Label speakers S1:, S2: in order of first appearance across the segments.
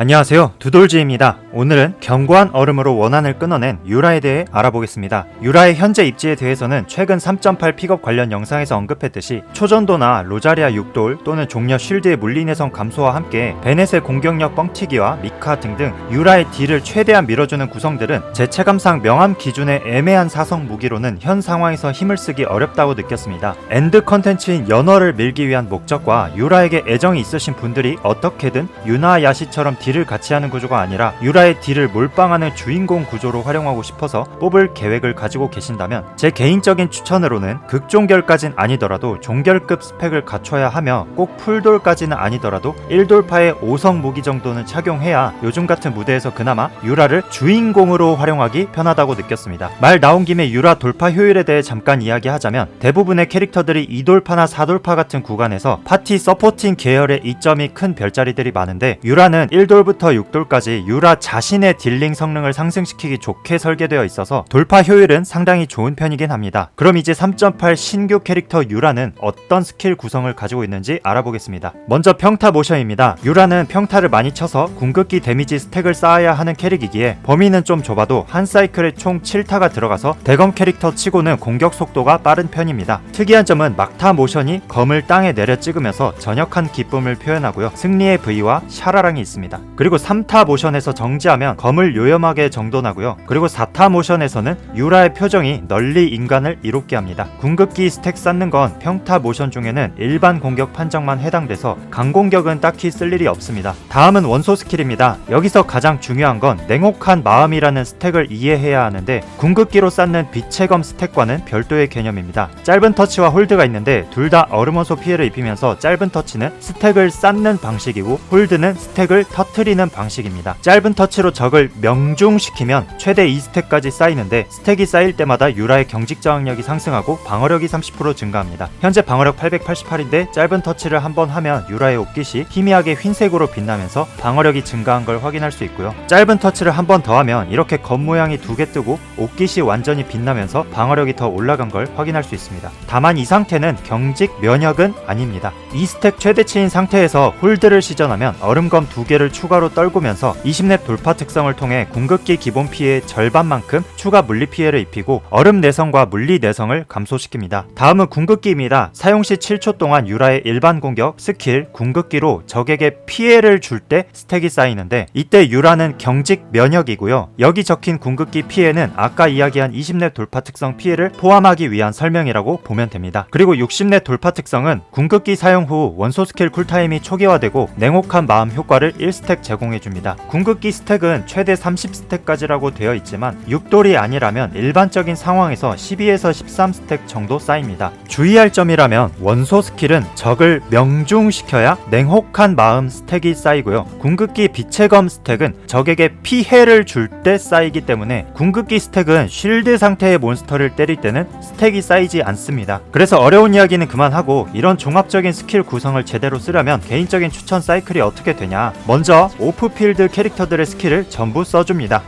S1: 안녕하세요. 두돌지입니다. 오늘은 견고한 얼음으로 원한을 끊어낸 유라에 대해 알아보겠습니다. 유라의 현재 입지에 대해서는 최근 3.8 픽업 관련 영상에서 언급했듯이 초전도나 로자리아 6돌 또는 종려 쉴드의 물리내성 감소와 함께 베넷의 공격력 뻥튀기와 미카 등등 유라의 딜을 최대한 밀어주는 구성들은 제 체감상 명암 기준의 애매한 사성 무기로는 현 상황에서 힘을 쓰기 어렵다고 느꼈습니다. 엔드 컨텐츠인 연어를 밀기 위한 목적과 유라에게 애정이 있으신 분들이 어떻게든 유나 야시처럼 딜을 같이 하는 구조가 아니라 유라의 딜을 몰빵하는 주인공 구조로 활용하고 싶어서 뽑을 계획을 가지고 계신다면 제 개인적인 추천으로는 극종결까진 아니더라도 종결급 스펙을 갖춰야 하며 꼭 풀돌까지는 아니더라도 1돌파의 5성 무기 정도는 착용해야 요즘 같은 무대에서 그나마 유라를 주인공으로 활용하기 편하다고 느꼈습니다. 말 나온 김에 유라 돌파 효율에 대해 잠깐 이야기하자면 대부분의 캐릭터들이 2돌파나 4돌파 같은 구간에서 파티 서포팅 계열의 이점이 큰 별자리들이 많은데 유라는 1돌 부터 6돌까지 유라 자신의 딜링 성능을 상승시키기 좋게 설계되어 있어서 돌파 효율은 상당히 좋은 편이긴 합니다. 그럼 이제 3.8 신규 캐릭터 유라는 어떤 스킬 구성을 가지고 있는지 알아보겠습니다. 먼저 평타 모션입니다. 유라는 평타를 많이 쳐서 궁극기 데미지 스택을 쌓아야 하는 캐릭이기에 범위는 좀 좁아도 한 사이클에 총 7타가 들어가서 대검 캐릭터 치고는 공격 속도가 빠른 편입니다. 특이한 점은 막타 모션이 검을 땅에 내려 찍으면서 전역한 기쁨을 표현하고요. 승리의 부위와 샤라랑이 있습니다. 그리고 3타 모션에서 정지하면 검을 요염하게 정돈하고요. 그리고 4타 모션에서는 유라의 표정이 널리 인간을 이롭게 합니다. 궁극기 스택 쌓는 건 평타 모션 중에는 일반 공격 판정만 해당돼서 강공격은 딱히 쓸 일이 없습니다. 다음은 원소 스킬입니다. 여기서 가장 중요한 건 냉혹한 마음이라는 스택을 이해해야 하는데 궁극기로 쌓는 빛의 검 스택과는 별도의 개념입니다. 짧은 터치와 홀드가 있는데 둘 다 얼음 원소 피해를 입히면서 짧은 터치는 스택을 쌓는 방식이고 홀드는 스택을 터 트리는 방식입니다. 짧은 터치로 적을 명중시키면 최대 2스택까지 쌓이는데 스택이 쌓일 때마다 유라의 경직 저항력이 상승하고 방어력이 30% 증가합니다. 현재 방어력 888인데 짧은 터치를 한번 하면 유라의 옷깃이 희미하게 흰색으로 빛나면서 방어력이 증가한 걸 확인할 수 있고요. 짧은 터치를 한 번 더 하면 이렇게 겉 모양이 두 개 뜨고 옷깃이 완전히 빛나면서 방어력이 더 올라간 걸 확인할 수 있습니다. 다만 이 상태는 경직 면역은 아닙니다. 2스택 최대치인 상태에서 홀드를 시전하면 얼음검 두 개를 추가로 떨구면서 20렙 돌파 특성을 통해 궁극기 기본 피해 절반만큼 추가 물리 피해를 입히고 얼음 내성과 물리 내성을 감소시킵니다. 다음은 궁극기입니다. 사용 시 7초 동안 유라의 일반 공격, 스킬, 궁극기로 적에게 피해를 줄 때 스택이 쌓이는데 이때 유라는 경직 면역이고요. 여기 적힌 궁극기 피해는 아까 이야기한 20렙 돌파 특성 피해를 포함하기 위한 설명이라고 보면 됩니다. 그리고 60렙 돌파 특성은 궁극기 사용 후 원소 스킬 쿨타임이 초기화되고 냉혹한 마음 효과를 1스택 제공해줍니다. 궁극기 스택은 최대 30스택까지라고 되어 있지만 6돌이 아니라면 일반적인 상황에서 12에서 13스택 정도 쌓입니다. 주의할 점이라면 원소 스킬은 적을 명중시켜야 냉혹한 마음 스택이 쌓이고요. 궁극기 빛의 검 스택은 적에게 피해를 줄 때 쌓이기 때문에 궁극기 스택은 쉴드 상태의 몬스터를 때릴 때는 스택이 쌓이지 않습니다. 그래서 어려운 이야기는 그만하고 이런 종합적인 스킬 구성을 제대로 쓰려면 개인적인 추천 사이클이 어떻게 되냐 먼저 오프필드 캐릭터들의 스킬을 전부 써줍니다.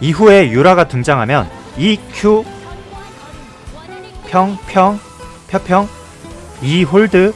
S1: 이후에 유라가 등장하면 EQ 평 평 펴평 이 홀드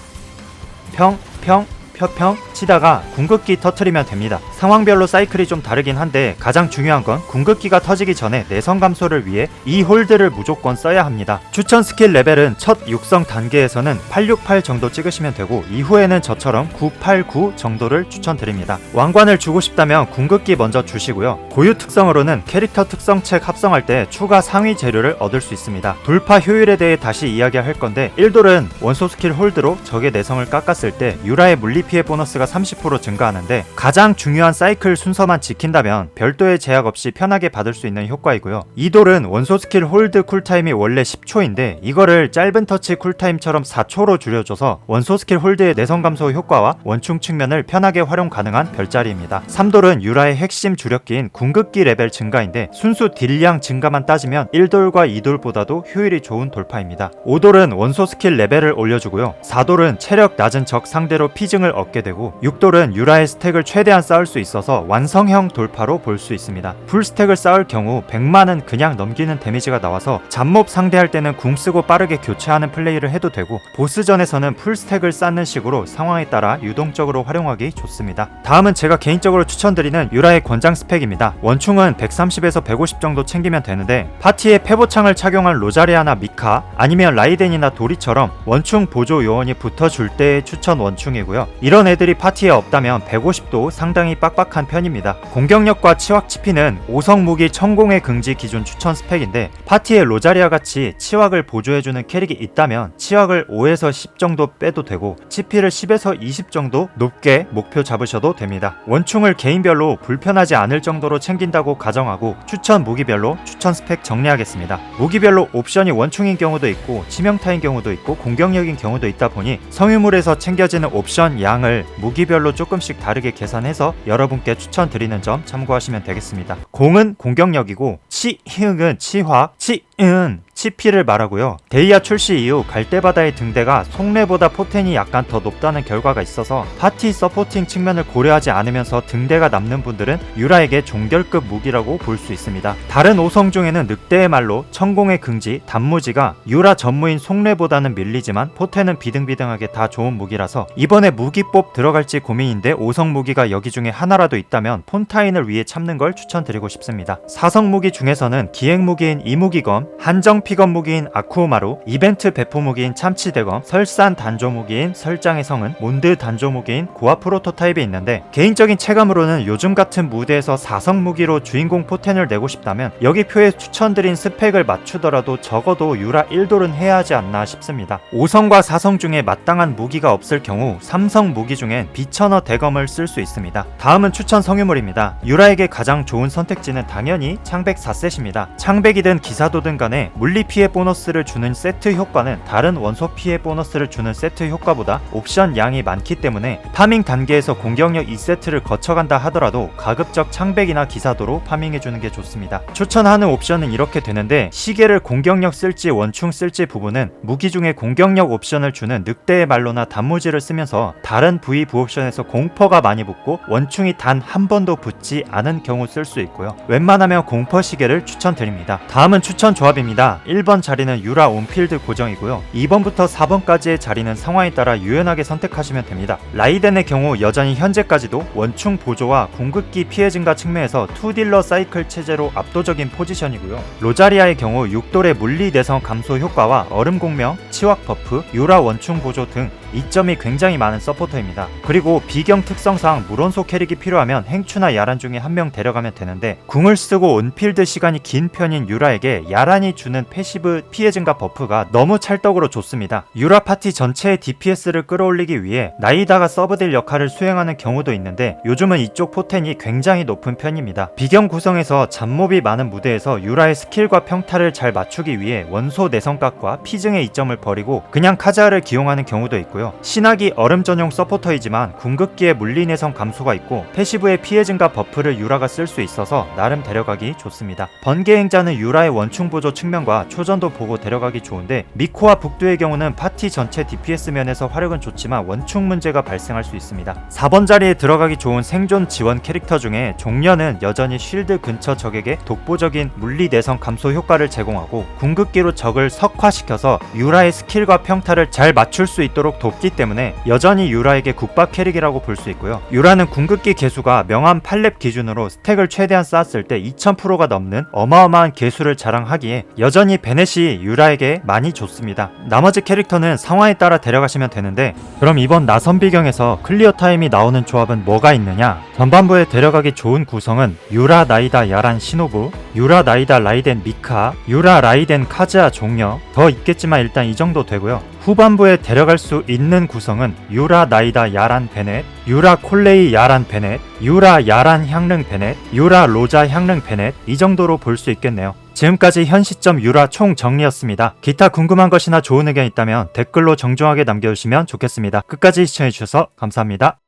S1: 평 평 펴평 치다가 궁극기 터트리면 됩니다. 상황별로 사이클이 좀 다르긴 한데 가장 중요한 건 궁극기가 터지기 전에 내성 감소를 위해 이 홀드를 무조건 써야 합니다. 추천 스킬 레벨은 첫 육성 단계에서는 868 정도 찍으시면 되고 이후에는 저처럼 989 정도를 추천드립니다. 왕관을 주고 싶다면 궁극기 먼저 주시고요. 고유 특성으로는 캐릭터 특성책 합성할 때 추가 상위 재료를 얻을 수 있습니다. 돌파 효율에 대해 다시 이야기할 건데 1돌은 원소 스킬 홀드로 적의 내성을 깎았을 때 유라의 물리 피해 보너스가 30% 증가하는데 가장 중요한 사이클 순서만 지킨다면 별도의 제약 없이 편하게 받을 수 있는 효과이고요. 2돌은 원소 스킬 홀드 쿨타임이 원래 10초인데 이거를 짧은 터치 쿨타임처럼 4초로 줄여줘서 원소 스킬 홀드의 내성 감소 효과와 원충 측면을 편하게 활용 가능한 별자리입니다. 3돌은 유라의 핵심 주력기인 궁극기 레벨 증가인데 순수 딜량 증가만 따지면 1돌과 2돌보다도 효율이 좋은 돌파입니다. 5돌은 원소 스킬 레벨을 올려주고요. 4돌은 체력 낮은 적 상대로 피증을 얻게 되고 있고 육돌은 유라의 스택을 최대한 쌓을 수 있어서 완성형 돌파로 볼 수 있습니다. 풀 스택을 쌓을 경우 100만은 그냥 넘기는 데미지가 나와서 잡몹 상대할 때는 궁 쓰고 빠르게 교체하는 플레이를 해도 되고 보스전에서는 풀 스택을 쌓는 식으로 상황에 따라 유동적으로 활용하기 좋습니다. 다음은 제가 개인적으로 추천드리는 유라의 권장 스펙입니다. 원충은 130에서 150 정도 챙기면 되는데 파티에 패보창을 착용한 로자리아나 미카 아니면 라이덴이나 도리처럼 원충 보조 요원이 붙어줄 때의 추천 원충이고요. 이런 애들이 파티에 없다면 150도 상당히 빡빡한 편입니다. 공격력과 치확 치피는 5성 무기 천공의 긍지 기준 추천 스펙인데 파티에 로자리아 같이 치확을 보조해주는 캐릭이 있다면 치확을 5에서 10 정도 빼도 되고 치피를 10에서 20 정도 높게 목표 잡으셔도 됩니다. 원충을 개인별로 불편하지 않을 정도로 챙긴다고 가정하고 추천 무기별로 추천 스펙 정리하겠습니다. 무기별로 옵션이 원충인 경우도 있고 치명타인 경우도 있고 공격력인 경우도 있다 보니 성유물에서 챙겨지는 옵션 양을 무기 별로 조금씩 다르게 계산해서 여러분께 추천드리는 점 참고하시면 되겠습니다. 공은 공격력이고 치, 희응은 치화, 치은 치피를 말하고요. 데이아 출시 이후 갈대바다의 등대가 속내보다 포텐이 약간 더 높다는 결과가 있어서 파티 서포팅 측면을 고려하지 않으면서 등대가 남는 분들은 유라에게 종결급 무기라고 볼 수 있습니다. 다른 5성 중에는 늑대의 말로 천공의 긍지, 단무지가 유라 전무인 속내보다는 밀리지만 포텐은 비등비등하게 다 좋은 무기라서 이번에 무기법 들어갈지 고민인데 5성 무기가 여기 중에 하나라도 있다면 폰타인을 위해 참는 걸 추천드리고 싶습니다. 4성 무기 중에서는 기행 무기인 이무기검, 한정 픽업 무기인 아쿠오마루, 이벤트 배포 무기인 참치대검, 설산 단조 무기인 설장의 성은, 몬드 단조 무기인 고아 프로토타입이 있는데 개인적인 체감으로는 요즘 같은 무대에서 4성 무기로 주인공 포텐을 내고 싶다면 여기 표에 추천드린 스펙을 맞추더라도 적어도 유라 1돌은 해야 하지 않나 싶습니다. 5성과 4성 중에 마땅한 무기가 없을 경우 3성 무기 중엔 비천어 대검을 쓸 수 있습니다. 다음은 추천 성유물입니다. 유라에게 가장 좋은 선택지는 당연히 창백 4셋입니다. 창백이든 기사도든 간에 물리 피해 보너스를 주는 세트 효과는 다른 원소 피해 보너스를 주는 세트 효과보다 옵션 양이 많기 때문에 파밍 단계에서 공격력 2세트를 거쳐간다 하더라도 가급적 창백이나 기사도로 파밍해주는 게 좋습니다. 추천하는 옵션은 이렇게 되는데 시계를 공격력 쓸지 원충 쓸지 부분은 무기 중에 공격력 옵션을 주는 늑대의 말로나 단무지를 쓰면서 다른 부위 부옵션에서 공퍼가 많이 붙고 원충이 단 한 번도 붙지 않은 경우 쓸 수 있고요. 웬만하면 공퍼 시계를 추천드립니다. 다음은 추천 조합입니다. 1번 자리는 유라 온필드 고정이고요. 2번부터 4번까지의 자리는 상황에 따라 유연하게 선택하시면 됩니다. 라이덴의 경우 여전히 현재까지도 원충 보조와 궁극기 피해 증가 측면에서 투딜러 사이클 체제로 압도적인 포지션이고요. 로자리아의 경우 6돌의 물리 내성 감소 효과와 얼음 공명, 치확 버프, 유라 원충 보조 등 이점이 굉장히 많은 서포터입니다. 그리고 비경 특성상 물원소 캐릭이 필요하면 행추나 야란 중에 한 명 데려가면 되는데 궁을 쓰고 온필드 시간이 긴 편인 유라에게 야란이 주는 패시브 피해 증가 버프가 너무 찰떡으로 좋습니다. 유라 파티 전체의 DPS를 끌어올리기 위해 나이다가 서브딜 역할을 수행하는 경우도 있는데 요즘은 이쪽 포텐이 굉장히 높은 편입니다. 비경 구성에서 잡몹이 많은 무대에서 유라의 스킬과 평타를 잘 맞추기 위해 원소 내성각과 피증의 이점을 버리고 그냥 카자를 기용하는 경우도 있고요. 신학이 얼음 전용 서포터이지만 궁극기의 물리 내성 감소가 있고 패시브의 피해 증가 버프를 유라가 쓸 수 있어서 나름 데려가기 좋습니다. 번개 행자는 유라의 원충 보조 측면과 초전도 보고 데려가기 좋은데 미코와 북두의 경우는 파티 전체 DPS 면에서 화력은 좋지만 원충 문제가 발생할 수 있습니다. 4번 자리에 들어가기 좋은 생존 지원 캐릭터 중에 종려는 여전히 쉴드 근처 적에게 독보적인 물리 내성 감소 효과를 제공하고 궁극기로 적을 석화시켜서 유라의 스킬과 평타를 잘 맞출 수 있도록 돕기 때문에 여전히 유라에게 국밥 캐릭이라고 볼 수 있고요. 유라는 궁극기 개수가 명암 8렙 기준으로 스택을 최대한 쌓았을 때 2000%가 넘는 어마어마한 개수를 자랑하기에 여전히 베넷이 유라에게 많이 좋습니다. 나머지 캐릭터는 상황에 따라 데려가시면 되는데 그럼 이번 나선 비경에서 클리어 타임이 나오는 조합은 뭐가 있느냐? 전반부에 데려가기 좋은 구성은 유라 나이다 야란 시노부, 유라 나이다 라이덴 미카, 유라 라이덴 카즈아 종려 더 있겠지만 일단 이 정도 되고요. 후반부에 데려갈 수 있는 구성은 유라 나이다 야란 베넷, 유라 콜레이 야란 베넷, 유라 야란 향릉 베넷, 유라 로자 향릉 베넷 이 정도로 볼 수 있겠네요. 지금까지 현 시점 유라 총 정리였습니다. 기타 궁금한 것이나 좋은 의견 있다면 댓글로 정중하게 남겨주시면 좋겠습니다. 끝까지 시청해주셔서 감사합니다.